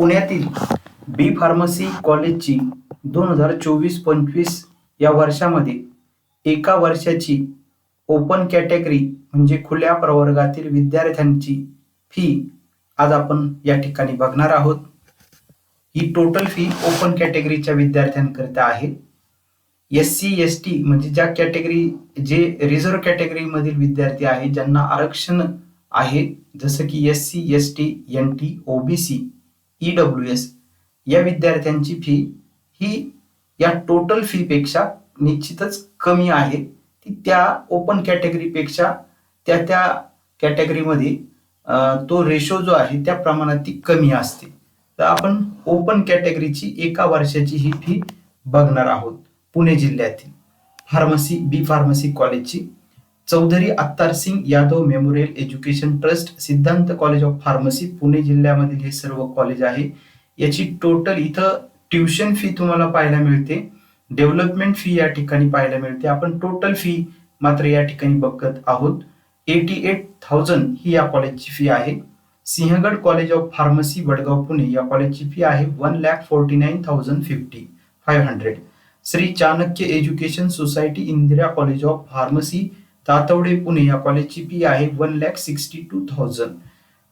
पुण्यातील बी फार्मसी कॉलेजची दोन हजार चोवीस पंचवीस या वर्षामध्ये एका वर्षाची ओपन कॅटेगरी म्हणजे खुल्या प्रवर्गातील विद्यार्थ्यांची फी आज आपण या ठिकाणी बघणार आहोत. ही टोटल फी ओपन कॅटेगरीच्या विद्यार्थ्यांकरिता आहे. एस सी एस टी म्हणजे ज्या कॅटेगरी जे रिझर्व्ह कॅटेगरीमधील विद्यार्थी आहे ज्यांना आरक्षण आहे जसं की S C S T N T OBC E W S या विद्यार्थ्यांची फी ही या टोटल फी पेक्षा निश्चितच कमी आहे. ती त्या ओपन कॅटेगरीपेक्षा त्या त्या कॅटेगरीमध्ये तो रेशो जो आहे त्या प्रमाणात ती कमी असते. तर आपण ओपन कॅटेगरीची एका वर्षाची ही फी बघणार आहोत पुणे जिल्ह्यातील. फार्मसी बी फार्मसी कॉलेजची Chaudhary Attar Singh Yadav memorial education trust Siddhant college of pharmacy Pune जिल्ह्यामधील हे सर्व कॉलेज आहे. याची टोटल इथं ट्युशन फी तुम्हाला पाहायला मिळते. डेव्हलपमेंट फी या ठिकाणी पाहायला मिळते. आपण टोटल फी मात्र या ठिकाणी बघत आहोत. एटी एट थाउजंड ही या कॉलेजची फी आहे. Sinhgad college of pharmacy Vadgaon Pune या कॉलेजची फी आहे. One lakh forty nine thousand fifty five hundred Shri Chanakya education society Indira college of pharmacy Tathawade Pune या कॉलेजची फी आहे one lakh sixty two thousand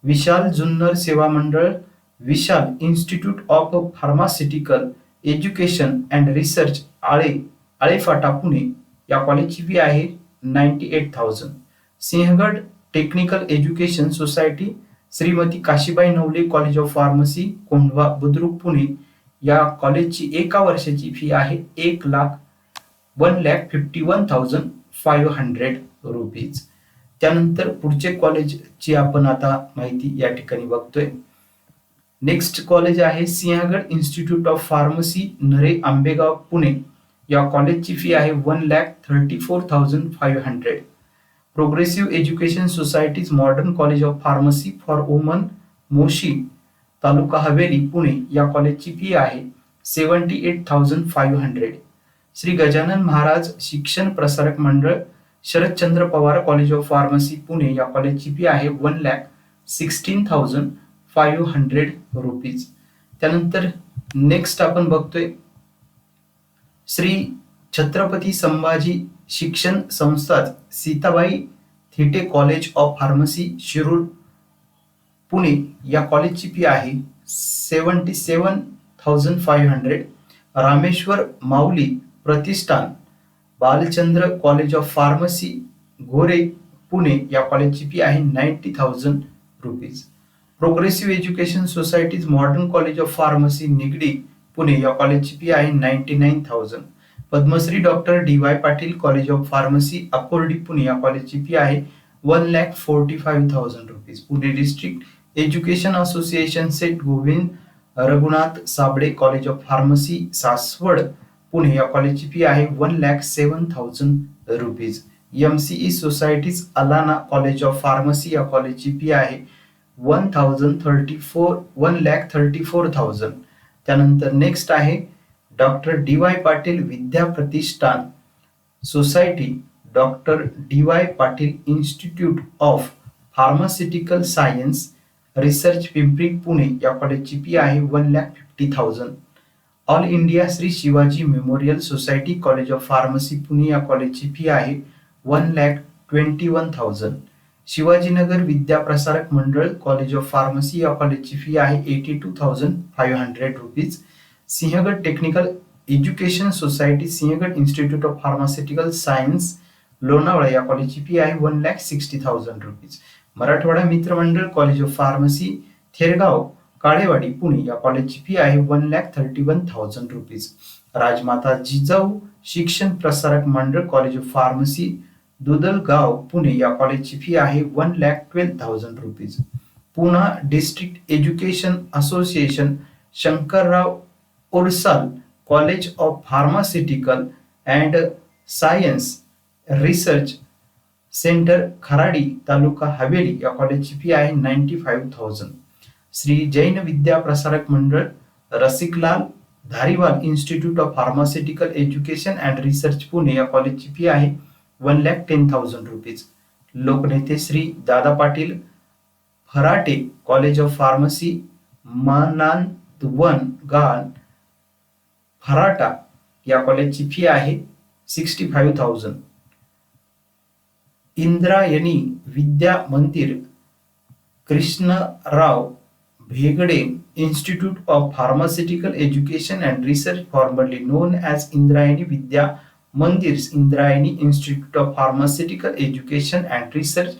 Vishal Junnar Seva Mandal Vishal institute of pharmaceutical education and research Ale Alephata Pune. या कॉलेजची fee आहे ninety eight thousand Sinhgad technical education society Shrimati Kashibai Navale college of pharmacy Kondhwa Budruk Pune. या कॉलेजची एका वर्षाची fee आहे एक lakh one lakh fifty one thousand five hundred rupees त्यानंतर पुढचे कॉलेजची आपण आता माहिती या ठिकाणी बघतोय. नेक्स्ट कॉलेज आहे सिंहगड इन्स्टिट्यूट ऑफ फार्मसी नरे आंबेगाव पुणे. या कॉलेजची फी आहे one lakh thirty four thousand five hundred progressive education societies modern college of pharmacy for women Moshi taluka Haveli Pune. या कॉलेजची फी आहे seventy eight thousand five hundred Shri Gajanan Maharaj Shikshan Prasarak Mandal Sharadchandra Pawar college of pharmacy Pune. या कॉलेजची fee आहे one lakh sixteen thousand five hundred rupees त्यानंतर next आपण बघतोय Shri Chhatrapati Sambhaji Shikshan Sanstha Sitabai Thite college of pharmacy Shirur Pune. या कॉलेजची fee आहे seventy seven thousand five hundred Rameshwar Mauli Pratishthan, Balchandra college of pharmacy, Ghore, Pune, या कॉलेजची fee आहे ninety thousand rupees. Progressive education societies, modern college of pharmacy, Nigdi, Pune, या कॉलेजची fee आहे ninety nine thousand. Padmashri doctor D Y Patil college of pharmacy, Akurdi, Pune, या कॉलेजची fee आहे one lakh forty five thousand rupees. Pune district education association Seth Govind Raghunath Sable college of pharmacy, Saswad Pune या कॉलेजची fee आहे one lakh seven thousand rupees M E societies Allana college of pharmacy या कॉलेजची fee आहे one thousand thirty four one lakh thirty four thousand त्यानंतर next आहे doctor D Y Patil Vidya Pratishthan society doctor D Y Patil institute of pharmaceutical science research Pimpri Pune या कॉलेजची fee आहे one lakh fifty thousand all India Shri Shivaji memorial society college of pharmacy Pune या कॉलेजची fee आहे one lakh twenty one thousand. Shivajinagar Vidyaprasarak Mandal college of pharmacy या कॉलेजची fee आहे eighty two thousand five hundred rupees. Sinhgad technical education society Sinhgad institute of pharmaceutical science Lonavala या कॉलेजची fee आहे one lakh sixty thousand rupees. Marathwada Mitramandal college of pharmacy Thergaon Kalewadi Pune या कॉलेजची fee आहे one lakh thirty one thousand rupees Rajmata Jijau Shikshan Prasarak Mandal college of pharmacy Dudalgaon Pune या कॉलेजची fee आहे one lakh twelve thousand rupees Poona district education association Shankarrao Ursal college of pharmaceutical and science research centre Kharadi taluka Haveli या कॉलेजची fee आहे ninety five thousand Shri Jain Vidya Prasarak Mandal Rasiklal Dhariwal institute of pharmaceutical education and research Pune या कॉलेजची fee आहे one lakh ten thousand rupees Loknete Shri Dada Patil Farate college of pharmacy Mandavgan गान फराटा या कॉलेजची fee आहे sixty five thousand Indrayani Vidya Mandir Krishnarao Bhegade institute of pharmaceutical education and research formerly known as Indrayani Vidya Mandir Indrayani institute of pharmaceutical education and research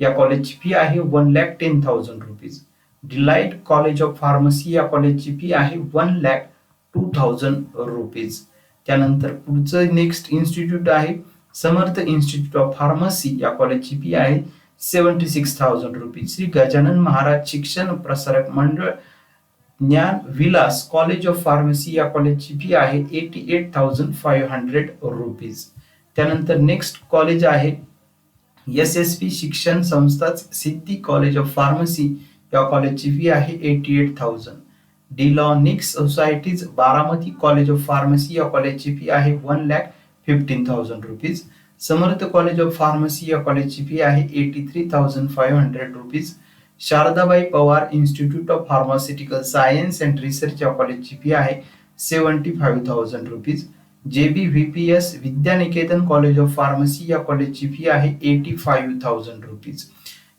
या कॉलेजची fee आहे one lakh ten thousand rupees delight college of pharmacy या कॉलेजची fee आहे one lakh two thousand rupees त्यानंतर पुढचं next institute आहे समर्थ institute of pharmacy या कॉलेजची फी आहे seventy six thousand rupees. Shri Gajanan Maharaj Shikshan Prasarak Mandal ज्ञान विलास कॉलेज ऑफ फार्मसी या कॉलेजची फी आहे eighty eight thousand five hundred rupees. त्यानंतर नेक्स्ट कॉलेज आहे एस एस पी शिक्षण संस्थाच सिद्धी कॉलेज ऑफ फार्मसी या कॉलेजची फी आहे eighty eight thousand. Delonix societies Baramati college of pharmacy या कॉलेजची फी आहे one lakh fifteen thousand rupees. Samarth college of pharmacy या कॉलेजची फी आहे eighty three thousand five hundred rupees Sharadabai Pawar institute of pharmaceutical science and research या कॉलेजची fee आहे seventy five thousand rupees J B V P S Vidyaniketan college of pharmacy या कॉलेजची fee आहे eighty five thousand rupees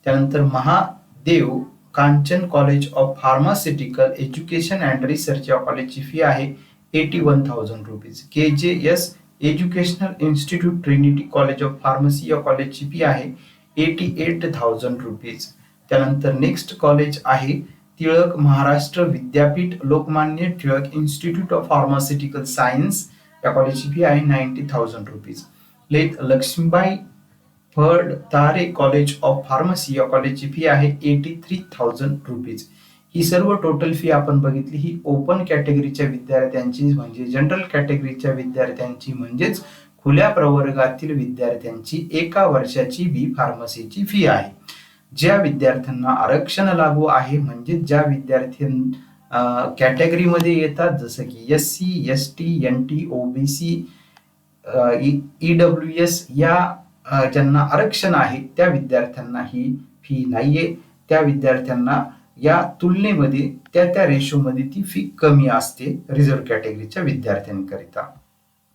त्यानंतर Mahadev Kanchan college of pharmaceutical education and research या कॉलेजची fee आहे eighty one thousand rupees K J S educational institute trinity college of pharmacy या कॉलेजची fee आहे एटी एट थाउजंड रुपीज. त्यानंतर next college आहे Tilak Maharashtra Vidyapeeth Lokmanya Tilak institute of pharmaceutical science. या कॉलेजची फी आहे ninety thousand rupees. लेत लक्ष्मीबाई फड तारे कॉलेज ऑफ फार्मसी या कॉलेजची फी आहे एटी थ्री थाउजंड रुपीज. ही सर्व टोटल फी आपण बघितली. ही ओपन कॅटेगरीच्या विद्यार्थ्यांची म्हणजे जनरल कॅटेगरीच्या विद्यार्थ्यांची म्हणजेच खुल्या प्रवर्गातील विद्यार्थ्यांची एका वर्षाची बी फार्मसीची फी आहे. ज्या विद्यार्थ्यांना आरक्षण लागू आहे म्हणजे ज्या विद्यार्थ्यां कॅटेगरीमध्ये येतात जसं की S C S T N T OBC E W S या ज्यांना आरक्षण आहे त्या विद्यार्थ्यांना ही फी नाहीये. त्या विद्यार्थ्यांना या तुलनेमध्ये त्या त्या रेशोमध्ये ती फी कमी असते रिझर्व्ह कॅटेगरीच्या विद्यार्थ्यांकरिता.